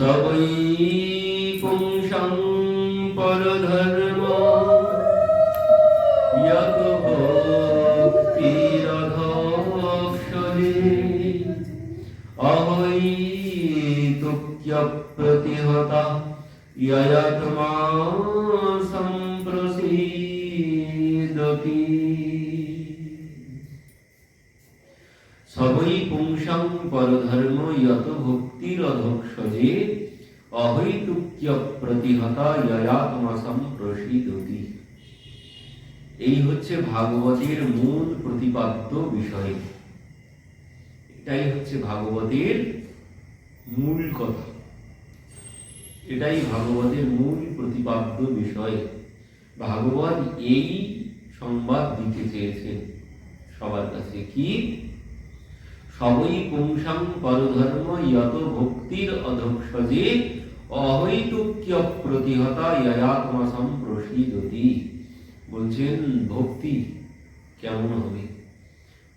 সবই পুংসং পরধর্ম ইয়ত ভক্তিরধক্ষরে অহৈ তুক্য প্রতিহতা ইয়ত্মা সম্প্রসীদতি সবই পুংসাং পরধর্ম ইয়ত ভক্তির অধক্ষজে অহৈতুক্য প্রতিহতা ইয়াত্মা সম্প্রসীদতি এই হচ্ছে ভাগবতের মূল প্রতিপাদ্য বিষয়। এটাই হচ্ছে ভাগবতের মূল কথা। এটাই ভাগবতের মূল প্রতিপাদ্য বিষয়। ভাগবত এই সংবাদ দিতে চেয়েছেন সবার কাছে কি? সবই পুংসাং পরধর্ম, ইয়ত ভক্তির অধক্ষজে অহৈতুক্য প্রতিহতা ইয়াত্মা সম্প্রসীদতি বলছেন, ভক্তি কেমন হবে?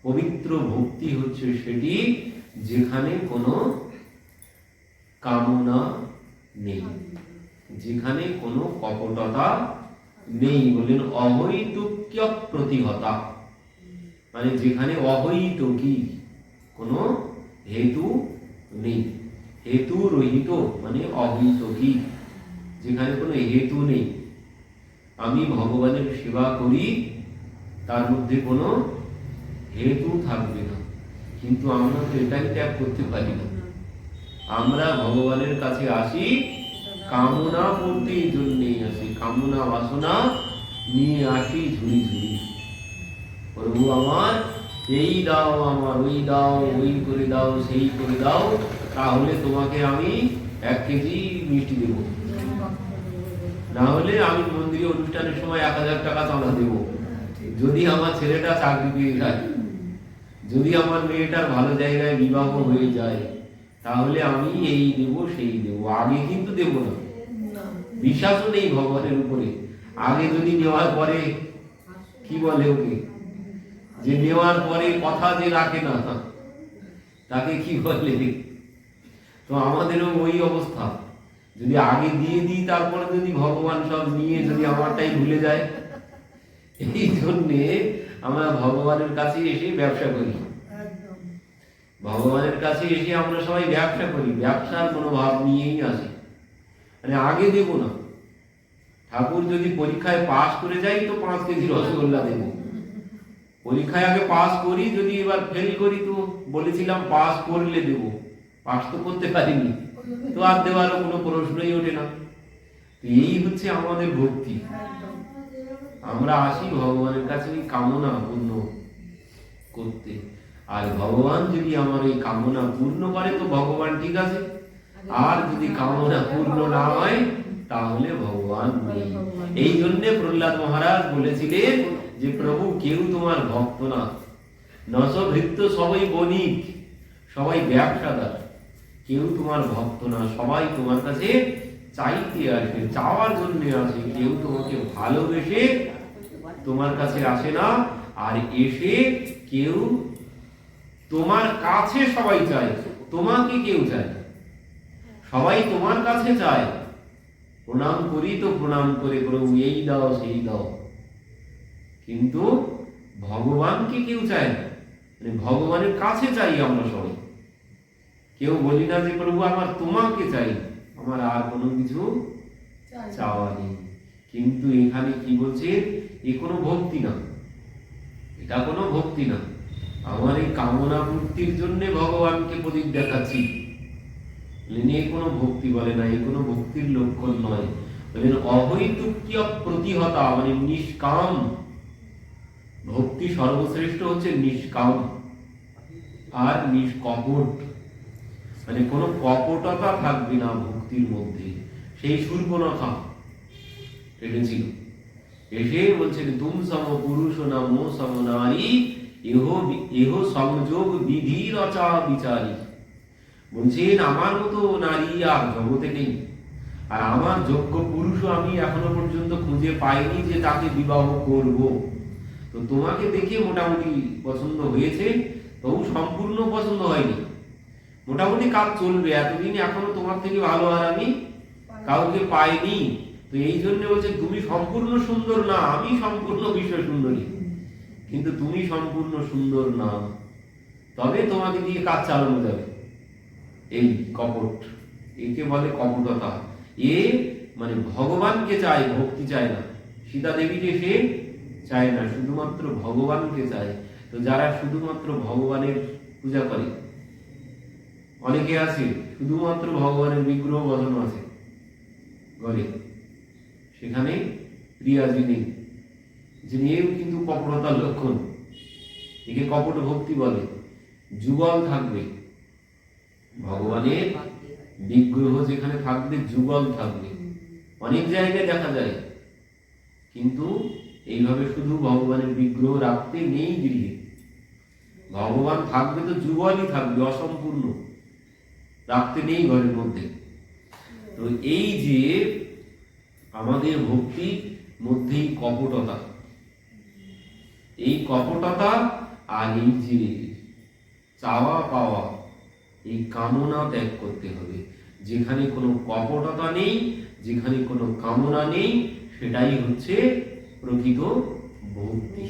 পবিত্র ভক্তি হচ্ছে সেটি যেখানে কোনো কামনা নেই। যেখানে কোনো কপটতা নেই। বলেন অহৈতুক্য প্রতিহতা মানে যেখানে অহৈতুকী কোনো হেতু নেই। হেতু রহিত মানে অহৈতুকী যেখানে কোনো হেতু নেই। আমি ভগবানের সেবা করি, তার মধ্যে কোনো হেতু থাকবে না। কিন্তু আমরা তো এটাই ত্যাগ করতে পারি না। আমরা ভগবানের কাছে আসি, কামনা পূর্তির জন্যেই আসি। কামনা বাসনা নিয়ে আসি ঝুড়ি ঝুড়ি। প্রভু আমার, এই দাও আমার, ওই দাও, ওই করে দাও, সেই করে দাও। তাহলে তোমাকে আমি এক কেজি মিষ্টি দেবো। না হলে আমি মন্দিরে অনুষ্ঠানের সময় এক হাজার টাকা চাঁদা দেবো। যদি আমার ছেলেটা চাকরি পেয়ে যায়, যদি আমার মেয়েটার ভালো জায়গায় বিবাহ হয়ে যায়, তাহলে আমি এই দেব, সেই দেব। আগে কিন্তু দেব না। বিশ্বাসও নেই ভগবানের উপরে। আগে যদি নেওয়ার পরে কি বলে ওকে? যে নেওয়ার পরে কথা যে রাখে না, তাকে কি বলে? তো আমাদেরও ওই অবস্থা। যদি আগে দিয়ে দিই, তারপরে যদি ভগবান সব নিয়ে যদি আমারটাই ভুলে যায়, এই জন্যে আমরা ভগবানের কাছে এসে ব্যবসা করি। ভগবানের কাছে এসে আমরা সবাই ব্যবসা করি, ব্যবসার কোনো ভাব নিয়েই আসি। মানে আগে দেব না। ঠাকুর যদি পরীক্ষায় পাশ করে যাই, তো পাঁচ কেজি রসগোল্লা দেব। পরীক্ষায় আগে পাস করি, যদি এবার ফেল করি, তো বলেছিলাম পাস করলে দেব। পাস তো করতে পারিনি। তো আর দেওয়ারও কোনো প্রশ্নই ওঠে না। এই হচ্ছে আমাদের ভক্তি। আমরা আসি ভগবানের কাছে কামনা পূর্ণ করতে। আর ভগবান যদি আমার এই কামনা পূর্ণ করে, তো ভগবান ঠিক আছে। আর যদি কামনা পূর্ণ না হয়, তাহলে ভগবান নেই। এই জন্যে প্রহ্লাদ মহারাজ বলেছিলেন যে, প্রভু, কেউ তোমার ভক্ত না। নসভৃত্ত সবাই বণিক, সবাই ব্যবসাদার। কেউ তোমার ভক্ত না, সবাই তোমার কাছে চাইতে আসে, চাওয়ার জন্য আসে, কেউ তোমাকে ভালোবেসে তোমার কাছে আসে না, আর এসে কেউ তোমার কাছে সবাই চায়, তোমাকে কেউ চায় সবাই তোমার কাছে চায়। প্রণাম করি তো প্রণাম করে প্রভু এই দাও, সেই দাও। কিন্তু ভগবানকে কেউ চায় না। মানে ভগবানের কাছে চাই আমরা সবাই। কেউ বলি না যে প্রভু আমার তোমাকে চাই। আমার আর কোনো কিছু চাওয়া নেই। কিন্তু এখানে কি বলছে? এ কোনো ভক্তি না। এটা কোনো ভক্তি না। আমার এই কামনা পূর্তির জন্য ভগবানকে প্রদীপ দেখাচ্ছি। এ কোনো ভক্তি বলে না এ কোনো ভক্তির লক্ষণ নয়। বললেন অহৈতুক্য প্রতিহতা মানে নিষ্কাম। ভক্তি সর্বশ্রেষ্ঠ হচ্ছে নিষ্কাম। আর নিষ্কপট। মানে কোনো কপটতা থাকবে না ভক্তির মধ্যে। সেই সূর্পনখা এসেছিল এসে বলছেন, তুম সম পুরুষ না মো সম নারী এহ এহ সংযোগ বিধি রচা বিচারী। বলছেন, আমার মতো নারী আর জগতে নেই। আর আমার যোগ্য পুরুষও আমি এখনও পর্যন্ত খুঁজে পাইনি যে তাকে বিবাহ করব। তো তোমাকে দেখে মোটামুটি পছন্দ হয়েছে, তবু সম্পূর্ণ পছন্দ হয়নি। মোটামুটি কাজ চলবে, এতদিন এখনও তোমার থেকে ভালো আর আমি কাউকে পাইনি। তো এই জন্য বলছে, তুমি সম্পূর্ণ সুন্দর না, আমি সম্পূর্ণ বিশ্ব সুন্দরী। কিন্তু তুমি সম্পূর্ণ সুন্দর না। তবে তোমাকে দিয়ে কাজ চালানো যাবে। এই কপট, একে বলে কপটতা। এ মানে ভগবানকে চায়, ভক্তি চায় না। সীতা দেবীকে সে চায় না, শুধুমাত্র ভগবানকে চায়। তো যারা শুধুমাত্র ভগবানের পূজা করে অনেকে আছে, শুধুমাত্র ভগবানের বিগ্রহ বসানো আছে, ঘরে। সেখানে প্রিয়াজি নেই, যিনি এও কিন্তু কপটতার লক্ষণ। একে কপট ভক্তি বলে, যুগল থাকবে। ভগবানের বিগ্রহ যেখানে থাকবে, যুগল থাকবে। অনেক জায়গায় দেখা যায়, কিন্তু এইভাবে শুধু ভগবানের বিগ্রহ রাখতে নেই গৃহে। ভগবান থাকবে তো যুগলই থাকবে, অসম্পূর্ণ। রাখতে নেই ঘরের মধ্যে। তো এই যে আমাদের ভক্তির মধ্যেই কপটতা, এই কপটতা আর এই যে চাওয়া পাওয়া, এই কামনা ত্যাগ করতে হবে। যেখানে কোনো কপটতা নেই, যেখানে কোনো কামনা নেই, সেটাই হচ্ছে প্রকৃত ভক্তি।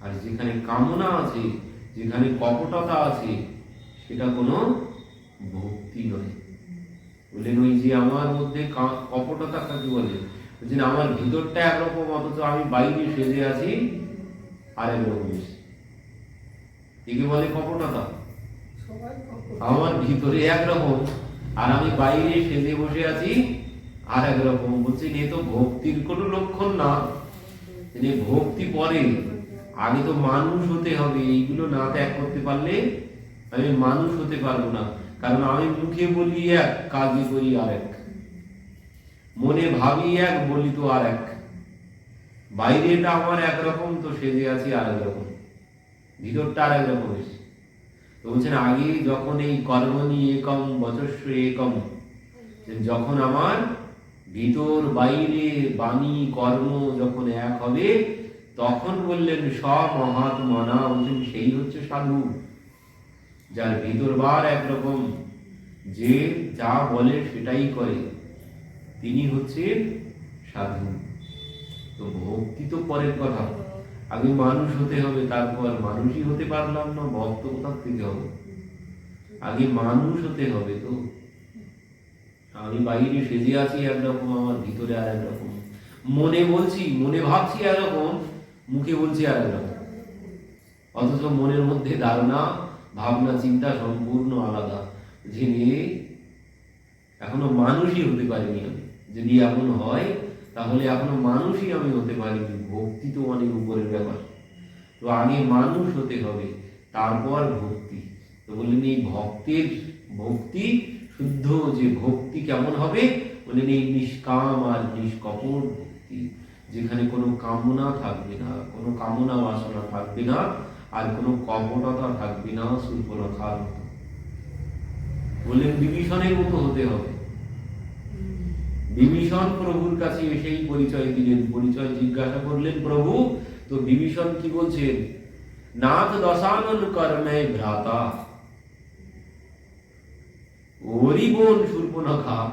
আর যেখানে কামনা আছে, যেখানে কপটতা আছে, সেটা কোনো ভক্তি নয়। বললেন ওই যে আমার মধ্যে কপটতা কাকে বলে? বলছেন আমার ভিতরটা একরকম অথচ আমি বাইরে সেজে আছি আর একরকম একে বলে কপটতা। আমার ভিতরে একরকম আর আমি বাইরে সেজে বসে আছি আর একরকম। বলছেন এ তো ভক্তির কোনো লক্ষণ না। তিনি ভক্তি পরে। আগে তো মানুষ হতে হবে। এইগুলো না ত্যাগ করতে পারলে আমি মানুষ হতে পারব না। কারণ আমি মুখে বলি এক কাজে করি আরেক। মনে ভাবি এক, বলি তো আর এক বাইরেটা আমার একরকম, তো সেজে আছি আর একরকম ভিতরটা আর একরকম এসে তো বলছেন, আগে যখন এই কর্মণি একম বচস্ব একম, যখন আমার ভিতর, বাইরে, বাণী, কর্ম যখন এক হবে, তখন বললেন সব মহাত্মনা বলছেন, সেই হচ্ছে সাধু। যার ভিতর বার একরকম, যে যা বলে সেটাই করে, তিনি হচ্ছেন সাধু। তো ভক্তি তো পরের কথা। আগে মানুষ হতে হবে, তারপর মানুষই হতে পারলাম না, ভক্ত কোথা থেকে হবে? আগে মানুষ হতে হবে তো। আমি বাইরে সেজে আছি একরকম, আমার ভিতরে আর একরকম। মনে বলছি, মনে ভাবছি একরকম, মুখে বলছি আর একরকম। অথচ মনের মধ্যে ধারণা ভাবনা, চিন্তা সম্পূর্ণ আলাদা। যে নিয়ে এখনও মানুষই হতে পারিনি আমি। যদি এমন হয়, তাহলে এখনও মানুষই আমি হতে পারিনি। ভক্তি তো অনেক উপরের ব্যাপার। তো আগে মানুষ হতে হবে, তারপর ভক্তি। তো বললেন, এই ভক্তের, ভক্তি শুদ্ধ যে ভক্তি কেমন হবে? বললেন, এই নিষ্কাম আর নিষ্কপট ভক্তি। যেখানে কোনো কামনা থাকবে না, কোনো কামনা বাসনা থাকবে না আর কোনো কপটতা থাকবে না সুর্পনখার মতো বললেন, বিভীষণের মতো হতে হবে। বিভীষণ প্রভুর কাছে এসেই পরিচয় দিলেন। পরিচয় জিজ্ঞাসা করলেন, প্রভু, তো বিভীষণ কি বলছেন? নাথ দশানন কর্মে ভ্রাতা। ওরই বোন সুর্পনখা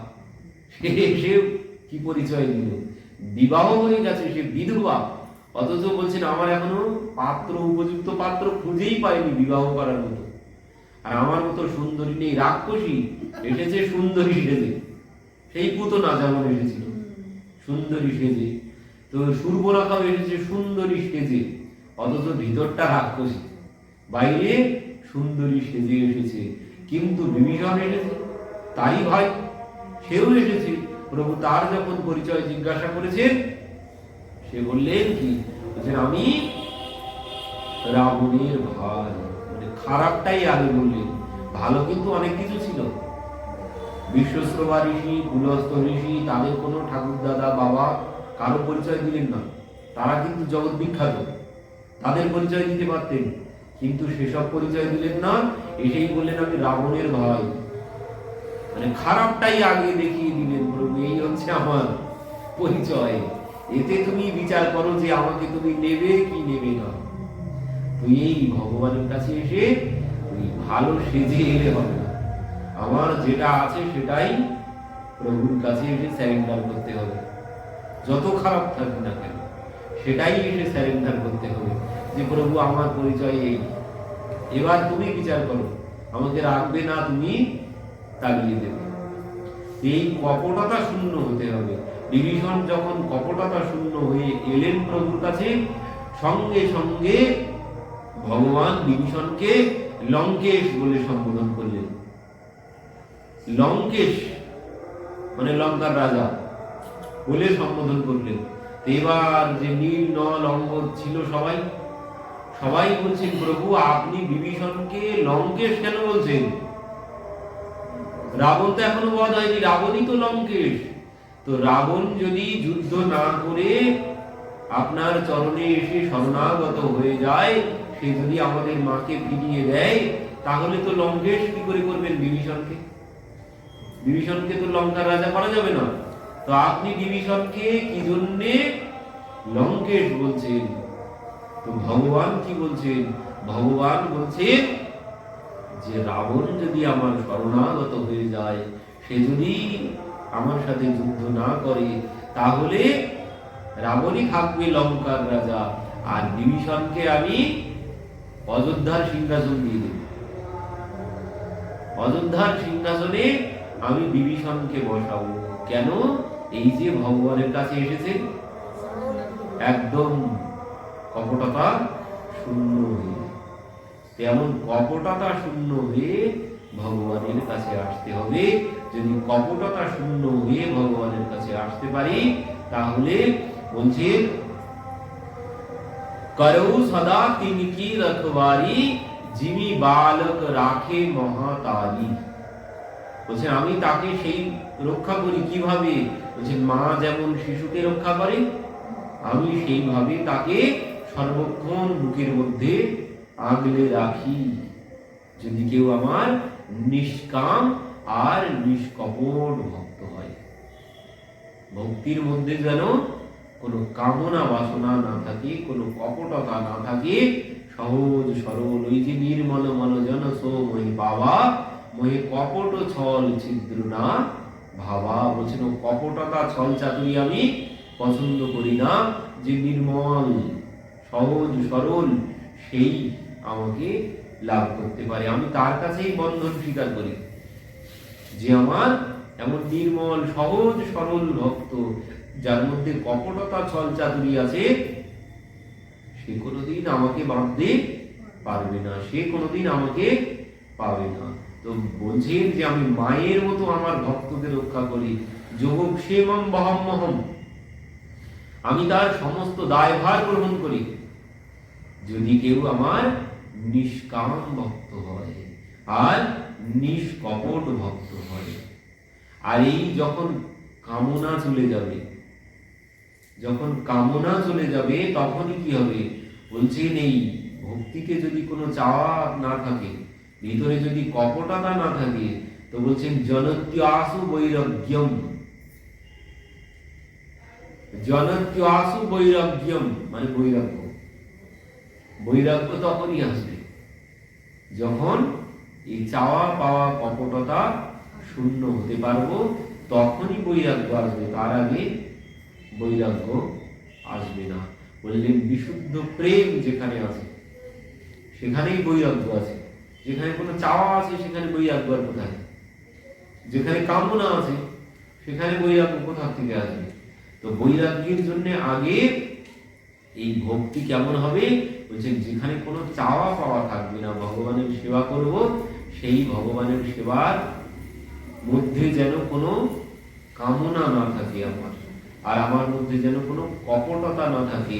সে সে কি পরিচয় দিল? বিবাহ হয়ে গেছে, সে বিধবা। অথচ বলছেন, আমার এখনও পাত্র, উপযুক্ত পাত্র খুঁজেই পাইনি বিবাহ করার মতো। আর আমার মতো সুন্দরী নেই, রাক্ষসী এসেছে, সুন্দরী সেজে। সেই পুতনা যেমন এসেছিল, সুন্দরী সেজে। তো সুর্বরাখাও এসেছে, সুন্দরী সেজে। অথচ ভিতরটা রাক্ষসী, বাইরে সুন্দরী সেজে এসেছে। কিন্তু বিভীষণ এসেছে তাই ভাই সেও এসেছে। প্রভু তার যখন পরিচয় জিজ্ঞাসা করেছেন সে বললেন কি বলছেন আমি রাবণের মানে খারাপটাই আগে বললেন। ভালো কিন্তু অনেক কিছু ছিল। ঋষি ঋষি, তাদের কোনো ঠাকুর দাদা, বাবা কারও পরিচয় দিলেন না। তারা কিন্তু জগৎ বিখ্যাত। তাদের পরিচয় দিতে পারতেন। কিন্তু সেসব পরিচয় দিলেন না, এসেই বললেন আমি রাবণের ভাই। মানে খারাপটাই আগে দেখিয়ে দিলেন প্রভু এই হচ্ছে আমার পরিচয়। এতে তুমি বিচার করো যে আমাকে তুমি নেবে কি নেবে না। তুই এই ভগবানের কাছে এসে ওই ভালো সেজে এলে হবে না। আমার যেটা আছে সেটাই প্রভুর কাছে এসে স্যারেন্ডার করতে হবে। যত খারাপ থাকুক না কেন, সেটাই এসে স্যারেন্ডার করতে হবে যে প্রভু, আমার পরিচয় এই। এবার তুমি বিচার করো, আমাকে রাখবে না তুমি তাড়িয়ে দেবে। এই কপটতা শূন্য হতে হবে। ডিভিশন যখন কপটতা শূন্য হয়ে এলেন প্রভুর কাছে, সঙ্গে সঙ্গে ভগবান ডিভিশনকে লঙ্কেশ বলে সম্বোধন করলেন। লঙ্কেশ মানে লঙ্কার রাজা, বলে সম্বোধন করলেন। এবার যে নীল, নল অঙ্গদ ছিল সবাই সবাই বলছেন, প্রভু, আপনি বিভীষণকে লঙ্কেশ কেন বলছেন? রাবণ তো এখনও বধ হয়নি, রাবণই তো লঙ্কেশ। তো রাবণ যদি যুদ্ধ না করে আপনার চরণে এসে শরণাগত হয়ে যায়, সে যদি আমাদের মাকে ফিরিয়ে দেয়, তাহলে তো লঙ্কেশ কি করে করবেন বিভীষণকে? বিভীষণকে তো লঙ্কার রাজা করা যাবে না। তো আপনি বিভীষণকে কি জন্যে লঙ্কেশ বলছেন? তো ভগবান কি বলছেন? ভগবান বলছেন যে রাবণ যদি আমার শরণাগত হয়ে যায়, সে যদি আমার সাথে যুদ্ধ না করে, তাহলে রাবণই থাকবে লঙ্কার রাজা। আর বিভীষণকে আমি অযোধ্যার সিংহাসন দিয়ে দেব। অযোধ্যার সিংহাসনে আমি বিভীষণকে বসাবো। কেন? এই যে ভগবানের কাছে এসেছে একদম কপটতা শূন্য হয়ে। তেমন কপটতা শূন্য হয়ে ভগবানের কাছে আসতে হবে। যদি কপটতা শূন্য হয়ে ভগবানের কাছে আসতে পারি, তাহলে বলছে, করৌ সদা তিনকি রখবারি বালক রাখে মহাতারি। বলছেন আমি তাকে সেই রক্ষা করি কীভাবে? বলছেন মা যেমন শিশুকে রক্ষা করে, আমি সেইভাবে তাকে সর্বক্ষণ বুকের মধ্যে আগলে রাখি। যদি কেউ আমার নিষ্কাম আর নিষ্কপট ভক্ত হয়। ভক্তির মধ্যে যেন কোনো কামনা বাসনা না থাকে, কোনো কপটতা না থাকে, সহজ সরল ওই যে নির্মল মন জন সো মই বাবা, মহে কপট ছল ছিদ্র না ভাবা। বলছেন কপটতা ছল চাতুরি আমি পছন্দ করি না। যে নির্মল, সহজ সরল, সেই আমাকে লাভ করতে পারে। আমি তার কাছেই বন্ধন স্বীকার করি। যে আমার এমন নির্মল, সহজ, সরল ভক্ত, যার মধ্যে কপটতা ছল চাতুরি আছে, সে কোনোদিন আমাকে বাঁধতে পারবে না, সে কোনোদিন আমাকে পাবে না। তো বলছেন যে আমি মায়ের মতো আমার ভক্তকে রক্ষা করি। যোগ সেমম আমি তার সমস্ত দায়ভার গ্রহণ করি। যদি কেউ আমার নিষ্কাম ভক্ত হয়, আর নিষ্কপট ভক্ত হয়। আর এই যখন কামনা চলে যাবে, যখন কামনা চলে যাবে, তখনই কি হবে? বলছেন এই ভক্তিতে যদি কোনো চাওয়া না থাকে, ভিতরে যদি কপটতা না থাকে, তো বলছেন জনত্য আসু বৈরাগ্যম। জনত্য আসু বৈরাগ্যম মানে বৈরাগ্য। বৈরাগ্য তখনই আসবে, যখন এই চাওয়া পাওয়া কপটতা শূন্য হতে পারব, তখনই বৈরাগ্য আসবে, তার আগে বৈরাগ্য আসবে না। বললেন, বিশুদ্ধ প্রেম যেখানে আছে, সেখানেই বৈরাগ্য আছে। যেখানে কোনো চাওয়া আছে, সেখানে বৈরাগ্য আর কোথায়? যেখানে কামনা আছে, সেখানে বৈরাগ্য কোথা থেকে আসবে? তো বৈরাগ্যের জন্য আগে এই ভক্তি কেমন হবে? বলছেন, যেখানে কোনো চাওয়া পাওয়া থাকবে না, ভগবানের সেবা করব সেই ভগবানের সেবার মধ্যে যেন কোনো কামনা না থাকে আমার। আর আমার মধ্যে যেন কোনো কপটতা না থাকে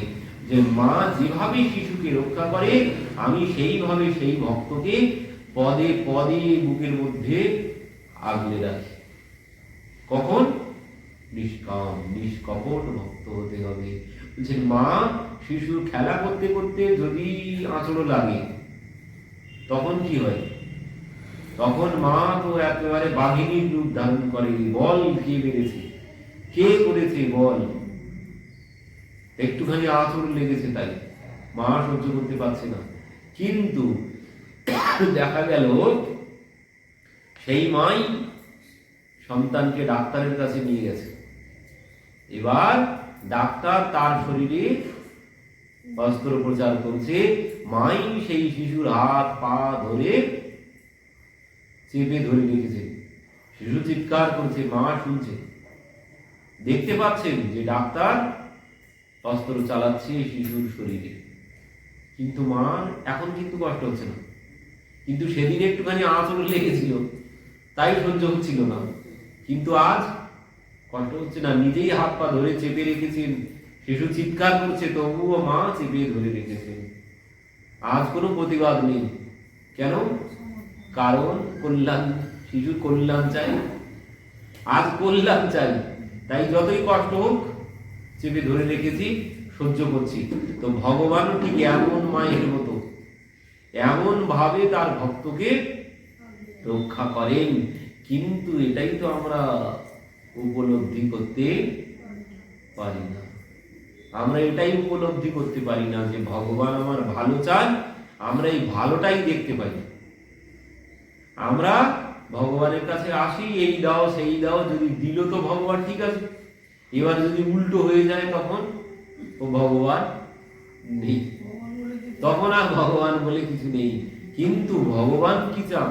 যে মা যেভাবে শিশুকে রক্ষা করে, আমি সেইভাবে সেই ভক্তকে পদে পদে বুকের মধ্যে আগলে রাখি। কখন? নিষ্কাম, নিষ্কপট ভক্ত হতে হবে। বলছেন মা, শিশুর খেলা করতে করতে যদি আঁচড় লাগে, তখন কি হয়? তখন মা তো একেবারে বাঘিনীর রূপ ধারণ করে বল কে মেরেছে? কে করেছে বল? একটুখানি আঁচড় লেগেছে তাই। মা সহ্য করতে পারছে না। কিন্তু দেখা গেল, সেই মাই সন্তানকে ডাক্তারের কাছে নিয়ে গেছে। এবার ডাক্তার তার শরীরে অস্ত্রোপচার করছে। মাই সেই শিশুর হাত পা ধরে চেপে ধরে রেখেছে। শিশু চিৎকার করছে মা শুনছে। দেখতে পাচ্ছেন যে ডাক্তার অস্ত্র চালাচ্ছে শিশুর শরীরে। কিন্তু মার এখন কিন্তু কষ্ট হচ্ছে না। কিন্তু সেদিন একটুখানি আঁচড় লেগেছিল, তাই সহ্য হচ্ছিল না। কিন্তু আজ কষ্ট হচ্ছে না, নিজেই হাত পা ধরে চেপে রেখেছেন। শিশু চিৎকার করছে, তবুও মা চেপে ধরে রেখেছেন। আজ কোনো প্রতিবাদ নেই। কেন? কারণ কল্যাণ, শিশুর কল্যাণ চাই। আজ কল্যাণ চাই। তাই যতই কষ্ট হোক, চেপে ধরে রেখেছি, সহ্য করছি। তো ভগবানও ঠিক এমন মায়ের মতো। এমন ভাবে তার ভক্তকে রক্ষা করেন। কিন্তু এটাই তো আমরা উপলব্ধি করতে পারি না। আমরা এটাই উপলব্ধি করতে পারি না যে ভগবান আমার ভালো চান, আমরা এই ভালোটাই দেখতে পাই। আমরা ভগবানের কাছে আসি, এই দাও, সেই দাও, যদি দিল তো ভগবান ঠিক আছে। এবার যদি উল্টো হয়ে যায় তখন ও ভগবান নেই। তখন আর ভগবান বলে কিছু নেই। কিন্তু ভগবান কি চান?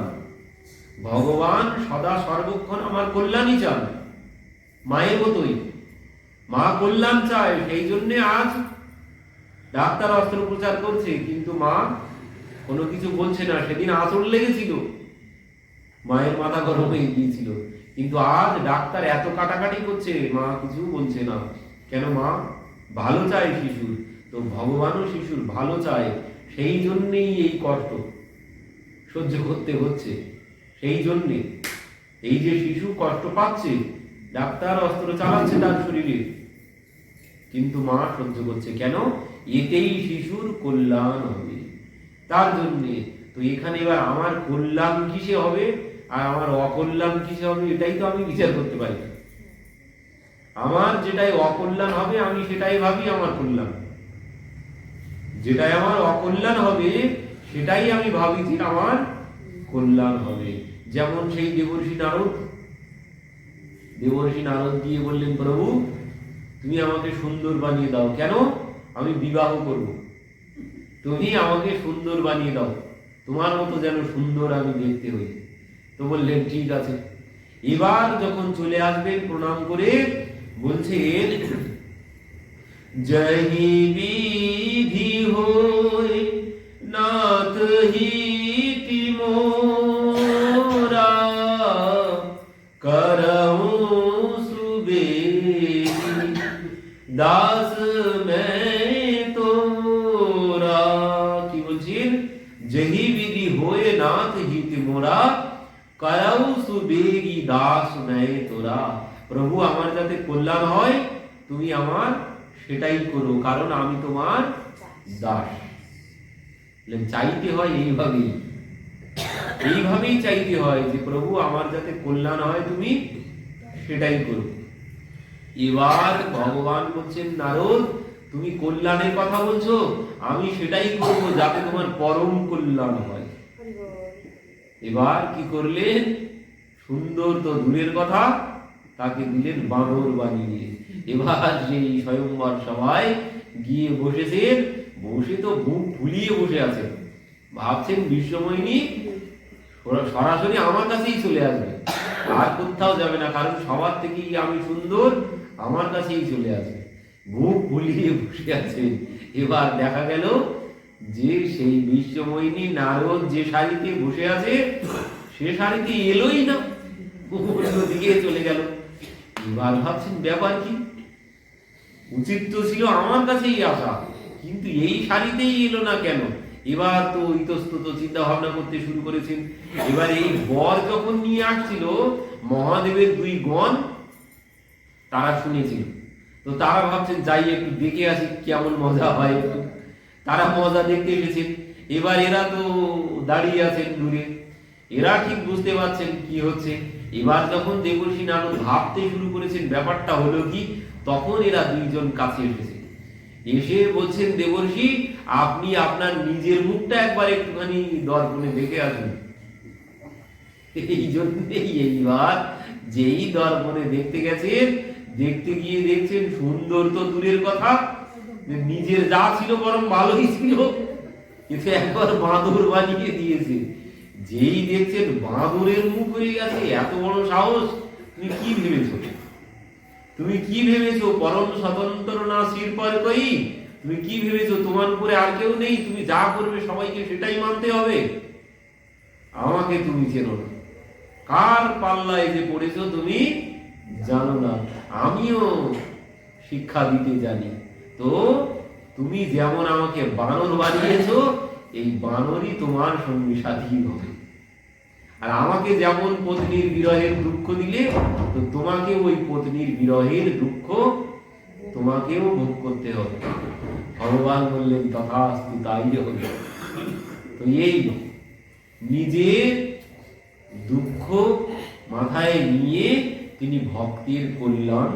ভগবান সদা সর্বক্ষণ আমার কল্যাণই চান। মায়ের মতোই। মা কল্যাণ চায়, সেই জন্য আজ ডাক্তার অস্ত্রোপচার করছে, কিন্তু মা কোনো কিছু বলছে না। সেদিন আঁচড় লেগেছিল। মায়ের মাথা গরম হয়ে গিয়েছিল। কিন্তু আজ ডাক্তার এত কাটাকাটি করছে, মা কিছু বলছে না। কেন মা? ভালো চায় শিশুর। তো ভগবানও শিশুর ভালো চায়। সেই জন্যেই এই কষ্ট সহ্য করতে হচ্ছে। সেই জন্যে এই যে শিশু কষ্ট পাচ্ছে, ডাক্তার অস্ত্র চালাচ্ছে তার শরীরে। কিন্তু মা সহ্য করছে কেন? এতেই শিশুর কল্যাণ হবে। তার জন্যে। তো এখানে এবার আমার কল্যাণ কিসে হবে? আর আমার অকল্যাণ কিসে হবে, এটাই তো আমি বিচার করতে পারি। আমার যেটাই অকল্যাণ হবে, আমি সেটাই ভাবি আমার কল্যাণ। যেটাই আমার অকল্যাণ হবে, সেটাই আমি ভাবি যে আমার কল্যাণ হবে। যেমন সেই দেবর্ষী নারদ। দেবর্ষী নারদ দিয়ে বললেন, প্রভু, তুমি আমাকে সুন্দর বানিয়ে দাও। কেন? আমি বিবাহ করব। তুমি আমাকে সুন্দর বানিয়ে দাও। তোমার মতো যেন সুন্দর আমি দেখতে হই। তো বললেন, ঠিক আছে। এবার যখন চলে আসবেন প্রণাম করে, বলছেন জহি বিধি হই, নাথ হিতি প্রভু, আমার যাতে কল্যাণ হয়, তুমি আমার সেটাই করো, কারণ আমি তোমার দাস। চাইতে হয় এইভাবেই। এইভাবেই চাইতে হয় যে, প্রভু, আমার যাতে কল্যাণ হয়, তুমি সেটাই করো। এবার ভগবান বলছেন, নারদ, তুমি কল্যাণের কথা বলছো, আমি সেটাই করব যাতে তোমার পরম কল্যাণ হয়। এবার কি করলেন? সুন্দর তো দূরের কথা তাকে দিলেন বানর বানিয়ে এবার সেই স্বয়ংবর সবাই গিয়ে বসেছেন, বসে তো বুক ফুলিয়ে বসে আছেন। ভাবছেন বিশ্বময়িনী সরা- সরাসরি আমার কাছেই চলে আসবে। আর কোথাও যাবে না, কারণ সবার থেকেই আমি সুন্দর, আমার কাছেই চলে আসবে। বুক ফুলিয়ে বসে আছেন। এবার দেখা গেল যে সেই বিশ্বময়িনী নারদ যে শাড়িতে বসে আছে, সে শাড়িতে এলোই না। অন্য দিকে চলে গেল। এবার ভাবছেন ব্যাপার কি? উচিত তো ছিল আমার কাছেই আসা, কিন্তু এই শাড়িতেই এলো না কেন? এবার তো ইতস্তত চিন্তা ভাবনা করতে শুরু করেছেন। এবার এই বর যখন নিয়ে আসছিল, মহাদেবের দুই গণ, তারা শুনেছিল। তো তারা ভাবছেন, যাই একটু দেখে আসি কেমন মজা হয় একটু। তারা মজা দেখতে এসেছেন। এবার এরা তো দাঁড়িয়ে আছেন দূরে। এরা ঠিক বুঝতে পারছেন কি হচ্ছে। এবার যখন দেবর্ষী নারদ ভাবতে শুরু করেছেন ব্যাপারটা হলো কি, তখন এরা দুইজন কাছে এসেছে। এসে বলছেন, দেবর্ষি, আপনি আপনার নিজের মুখটা একবার একটুখানি দর্পণে দেখে আসুন। এই জন্যই এইবার যেই দর্পণে দেখতে গেছেন, দেখতে গিয়ে দেখছেন সুন্দর তো দূরের কথা, নিজের যা ছিল বরং ভালোই ছিল। কিন্তু একবার বাঁদর বানিয়ে দিয়েছে। যেই দেখছেন বাঁদরের মুখ হয়ে গেছে, এত বড় সাহস, তুমি কি ভেবেছো? তুমি কি ভেবেছো? পরম স্বতন্ত্র না শির পর কই? তুমি কি ভেবেছো? তোমার উপরে আর কেউ নেই, তুমি যা করবে সবাইকে সেটাই মানতে হবে। আমাকে তুমি চেনো না। কার পাল্লায় যে পড়েছো তুমি জানো না। আমিও শিক্ষা দিতে জানি। তো তুমি যেমন আমাকে বানর বানিয়েছো, এই বানরই তোমার সঙ্গী সাথী হবে। আর আমাকে যেমন পত্নীর বিরহের দুঃখ দিলে, তো তোমাকে ওই পত্নীর বিরহের দুঃখ তোমাকেও ভোগ করতে হবে। ভগবান বললেন, তথাস্তু তাই হবে। তো এই নিজের দুঃখ মাথায় নিয়ে তিনি ভক্তির কল্যাণ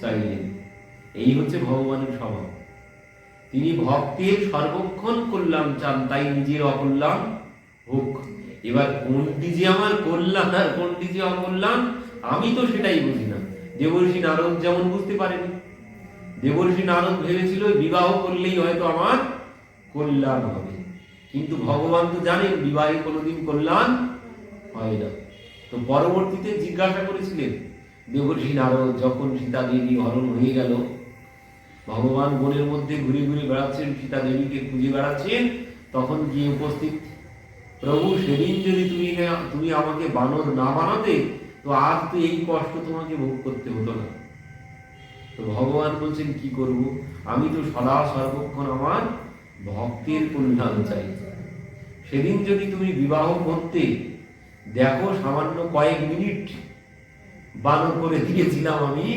চাইলেন। এই হচ্ছে ভগবানের স্বভাব। তিনি ভক্তের সর্বক্ষণ কল্যাণ চান, তাই নিজের অকল্যাণ হোক এবার কোনটি যে আমার কল্যাণ আর কোনটি যে অকল্যাণ, আমি তো সেটাই বুঝি না। দেবর্ষি নারদ যেমন বুঝতে পারেনি। দেবর্ষি নারদ ভেবেছিল বিবাহ করলেই হয়তো আমার কল্যাণ হবে। কিন্তু ভগবান তো জানেন বিবাহে কোনোদিন কল্যাণ হয় না। তো পরবর্তীতে জিজ্ঞাসা করেছিলেন দেবর্ষি নারদ যখন সীতা দেবী হরণ হয়ে গেল, ভগবান বনের মধ্যে ঘুরে ঘুরে বেড়াচ্ছেন সীতা দেবীকে খুঁজে বেড়াচ্ছেন, তখন গিয়ে উপস্থিত প্রভু, সেদিন যদি তুমি তুমি আমাকে বানর না বানাতে, তো আজ তো এই কষ্ট তোমাকে ভোগ করতে হতো না। তো ভগবান বলছেন, কি করব? আমি তো সদা সর্বক্ষণ আমার ভক্তের কল্যাণ চাই। সেদিন যদি তুমি বিবাহ করতে, দেখো, সামান্য কয়েক মিনিট বানর করে দিয়েছিলাম আমি,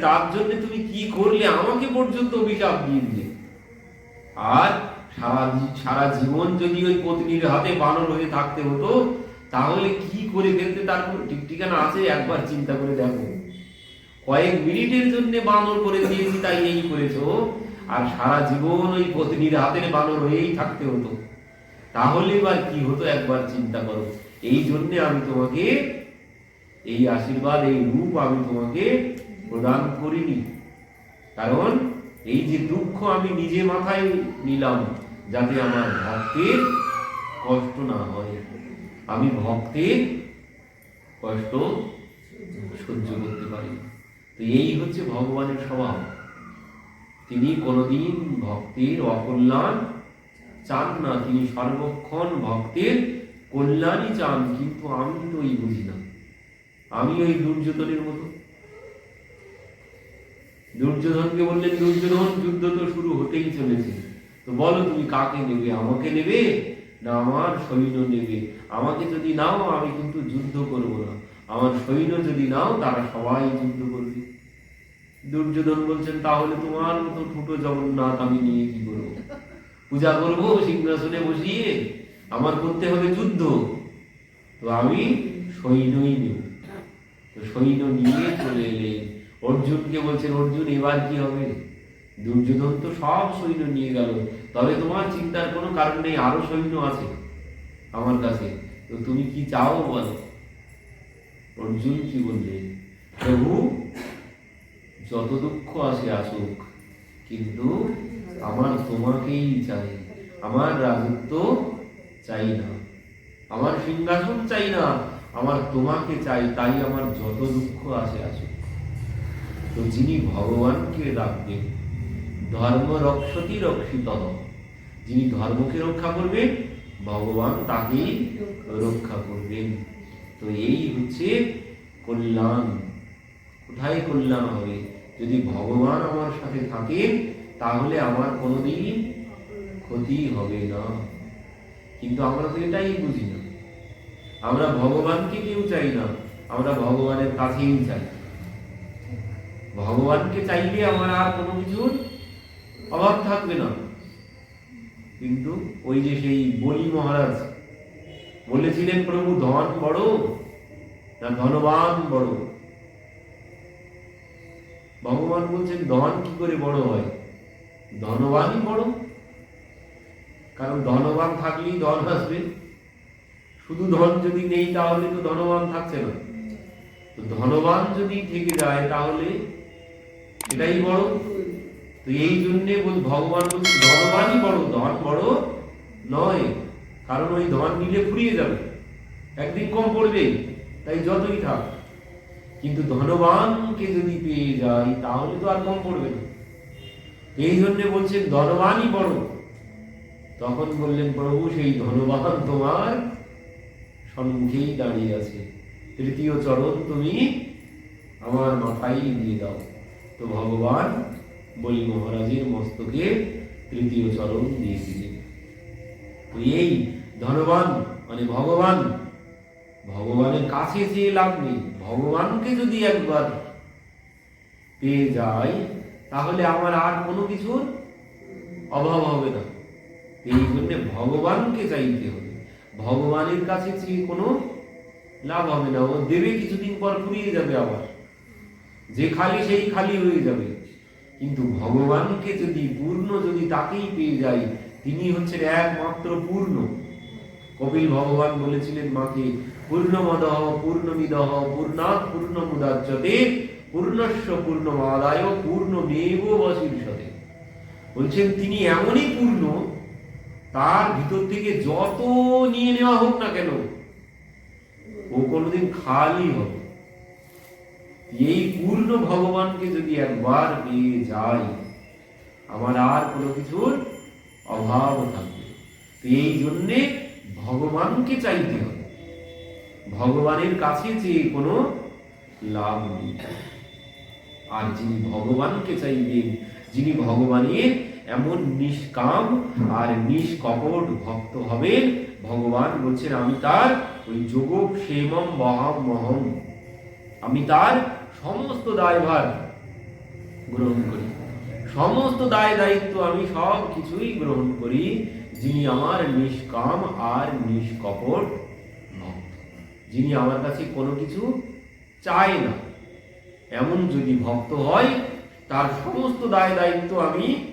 তার জন্য তুমি কি করলে? আমাকে পর্যন্ত অভিশাপ দিয়ে দিলে। আর সারা সারা জীবন যদি ওই পত্নীর হাতে বানর হয়ে থাকতে হতো, তাহলে কি করে ফেলতে তার কোনো ঠিক আছে? একবার চিন্তা করে দেখো। কয়েক মিনিটের জন্য বানর করে দিয়েছি, তাই এই করেছ। আর সারা জীবন ওই পত্নীর হাতের বানর হয়েই থাকতে হতো। তাহলে এবার কি হতো? একবার চিন্তা করো। এই জন্য আমি তোমাকে এই আশীর্বাদ, এই রূপ আমি তোমাকে প্রদান করিনি। কারণ এই যে দুঃখ আমি নিজে মাথায় নিলাম যাতে আমার ভক্তের কষ্ট না হয়। আমি ভক্তের কষ্ট সহ্য করতে পারি তো এই হচ্ছে ভগবানের স্বভাব। তিনি কোনোদিন ভক্তের অকল্যাণ চান না। তিনি সর্বক্ষণ ভক্তের কল্যাণই চান, কিন্তু আমি তো এই বুঝি না। আমি ওই দুর্যোধনের মতো। দুর্যোধনকে বললেন, দুর্যোধন, যুদ্ধ তো শুরু হতেই চলেছে। তো বলো তুমি কাকে নেবে? আমাকে নেবে না আমার সৈন্য নেবে? আমাকে যদি নাও, আমি কিন্তু যুদ্ধ করব না। আমার সৈন্য যদি নাও, তারা সবাই যুদ্ধ করবে। দুর্যোধন বলছেন, তাহলে তোমার মতো ঠুটো জগন্নাথ আমি নিয়ে কি করব? পূজা করব, সিংহাসনে বসিয়ে আমার করতে হবে যুদ্ধ। তো আমি সৈন্যই নেব। সৈন্য নিয়ে চলে এলেন। অর্জুনকে বলছেন, অর্জুন, এবার কি হবে? দুর্যোধন তো সব সৈন্য নিয়ে গেল। তবে তোমার চিন্তার কোনো কারণ নেই, আরও সৈন্য আছে আমার কাছে। তো তুমি কি চাও বলো? অর্জুন কি বললেন প্রভু, যত দুঃখ আসে আসুক, কিন্তু আমার তোমাকেই চাই। আমার রাজত্ব চাই না। আমার সিংহাসন চাই না। আমার তোমাকে চাই, তাই আমার যত দুঃখ আসে আসুক। তো যিনি ভগবানকে ডাকবেন ধর্ম রক্ষতি রক্ষিত যিনি ধর্মকে রক্ষা করবেন, ভগবান তাকেই রক্ষা করবেন। তো এই হচ্ছে কল্যাণ। কোথায় কল্যাণ হবে? যদি ভগবান আমার সাথে থাকেন, তাহলে আমার কোনোদিন ক্ষতি হবে না। কিন্তু আমরা তো এটাই বুঝি না। আমরা ভগবানকে কেউ চাই না। আমরা ভগবানের কাছেই চাই। ভগবানকে চাইলে আমার আর কোনো কিছুর অভাব থাকবে না। কিন্তু ওই যে সেই বলি মহারাজ বলেছিলেন, প্রভু, ধন বড় না ধনবান বড়? ভগবান বলছেন, ধন কি করে বড় হয়? ধনবানই বড়। কারণ ধনবান থাকলেই ধন আসবে। শুধু ধন যদি নেই, তাহলে তো ধনবান থাকছে না। ধনবান যদি থেকে যায়, তাহলে এটাই বড়। তো এই জন্যে বল ভগবান বলছে ধনবানই বড় ধন বড় নয়। কারণ ওই ধন নিলে ফুরিয়ে যাবে। একদিন কম পড়বে, তাই যতই থাক। কিন্তু ধনবানকে যদি পেয়ে যাই, তাহলে তো আর কম পড়বে না। এই জন্য বলছেন ধনবানই বড় তখন বললেন, প্রভু, সেই ধনবান তোমার সম্মুখেই দাঁড়িয়ে আছে। তৃতীয় চরণ তুমি আমার মাথায় দিয়ে দাও। তো ভগবান বলি মহারাজের মস্তকে তৃতীয় চরণ দিয়ে দিলেন তো এই ধনবান মানে ভগবান, ভগবানের কাছে যে লাভ নেই, ভগবানকে যদি একবার পেয়ে যাই তাহলে আমার আর কোনো কিছুর অভাব হবে না। এই জন্য ভগবানকে চাইতে হবে। ভগবানের কাছে চেয়ে কোনো লাভ হবে না। ও দেবে কিছুদিন পর ফুরিয়ে যাবে আবার। যে খালি সেই খালি হয়ে যাবে। কিন্তু ভগবানকে যদি পূর্ণ যদি তাকেই পেয়ে যাই, তিনি হচ্ছেন একমাত্র পূর্ণ। কপিল ভগবান বলেছিলেন মাকে, পূর্ণমদহ, পূর্ণমিদহ, পূর্ণাৎ পূর্ণ মুদাচ্যতে পূর্ণস্য পূর্ণমাদায়, পূর্ণমেব বশীর্ষতে। বলছেন, তিনি এমনই পূর্ণ, তার ভিতর থেকে যত নিয়ে নেওয়া হোক না কেন, ও কোনোদিন খালি হবে এই পূর্ণ ভগবানকে যদি একবার পেয়ে যাই, আমার আর কোনো কিছুর অভাব থাকবে এই জন্যে ভগবানকে চাইতে হবে। ভগবানের কাছে যে কোনো লাভ নেই। আর যিনি ভগবানকে চাইবেন, যিনি ভগবানের এমন নিষ্কাম আর নিষ্কপট ভক্ত হবেন, ভগবান বলছেন, আমি তার ওই যোগ মহাম মহম আমি তার সমস্ত দায়ভার গ্রহণ করি। সমস্ত দায় দায়িত্ব আমি সব কিছুই গ্রহণ করি, যিনি আমার নিষ্কাম আর নিষ্কপট ভক্ত যিনি আমার কাছে কোনো কিছু চায় না। এমন যদি ভক্ত হয়, তার সমস্ত দায় দায়িত্ব আমি